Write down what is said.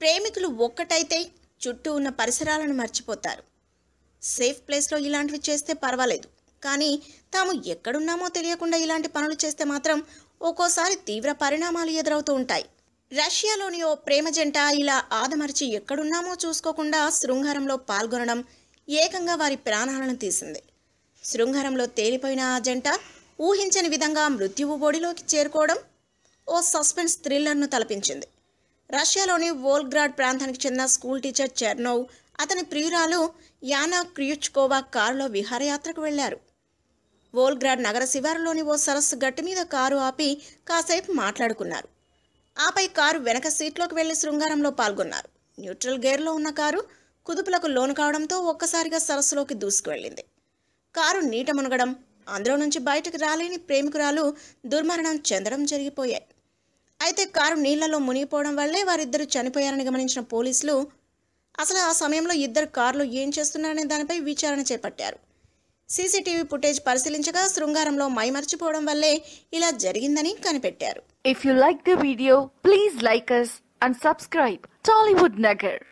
ప్రేమికులు ఒక్కటైతే చుట్టూ ఉన్న పరిసరాలను మర్చిపోతారు. సేఫ్ ప్లేస్లో ఇలాంటివి చేస్తే పర్వాలేదు. కానీ తాము ఎక్కడున్నామో తెలియకుండా ఇలాంటి పనులు చేస్తే మాత్రం ఒక్కోసారి తీవ్ర పరిణామాలు ఎదురవుతూ ఉంటాయి. రష్యాలోని ఓ ప్రేమ జంట ఇలా ఆదమర్చి ఎక్కడున్నామో చూసుకోకుండా శృంగారంలో పాల్గొనడం ఏకంగా వారి ప్రాణాలను తీసింది. శృంగారంలో తేలిపోయిన ఆ జంట ఊహించని విధంగా మృత్యువు బొడిలోకి చేరుకోవడం ఓ సస్పెన్స్ థ్రిల్లర్ను తలపించింది. రష్యాలోని వోల్గ్రాడ్ ప్రాంతానికి చెందిన స్కూల్ టీచర్ చెర్నోవ్ అతని ప్రియురాలు యానా క్రియుచ్కోవా కారులో విహారయాత్రకు వెళ్ళారు వోల్గ్రాడ్ నగర శివారులోని ఓ సరస్సు గట్టి మీద కారు ఆపి కాసేపు మాట్లాడుకున్నారు. ఆపై కారు వెనక సీట్లోకి వెళ్ళి శృంగారంలో పాల్గొన్నారు. న్యూట్రల్ గేర్లో ఉన్న కారు కుదుపులకు లోను కావడంతో ఒక్కసారిగా సరస్సులోకి దూసుకువెళ్ళింది. కారు నీట మునగడం అందులో నుంచి బయటకు రాలేని ప్రేమికురాలు దుర్మరణం చెందడం జరిగిపోయాయి. అయితే కారు నీళ్ళలో మునిగిపోవడం వల్లే వారిద్దరూ చనిపోయారని గమనించిన పోలీసులు అసలు ఆ సమయంలో ఇద్దరు కారులో ఏం చేస్తున్నారనే దానిపై విచారణ చేపట్టారు. సీసీటీవీ ఫుటేజ్ పరిశీలించగా శృంగారంలో మైమర్చిపోవడం వల్లే ఇలా జరిగిందని కనిపెట్టారు. If you like the video please like us and subscribe Tollywood Nagar